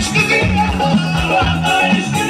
Aşkı bir kafa, aşkı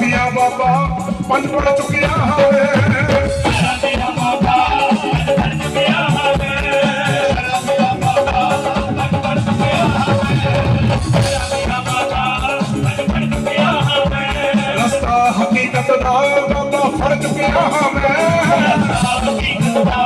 ਮੀਆਂ ਬਾਬਾ ਪੰਜੜ ਚੁਕਿਆ ਹੋਵੇ ਮੇਰਾ ਬਾਬਾ ਪੰਜੜ ਚੁਕਿਆ ਹੋਵੇ ਮੇਰਾ ਬਾਬਾ ਪੰਜੜ ਚੁਕਿਆ ਹੋਵੇ ਮੇਰਾ ਬਾਬਾ ਪੰਜੜ ਚੁਕਿਆ ਹੋਵੇ ਰਸਤਾ ਹਕੀਕਤ ਦਾ ਬਾਬਾ ਫੜ ਚੁਕਿਆ ਹੋਵੇ ਰਸਤਾ ਹਕੀਕਤ ਦਾ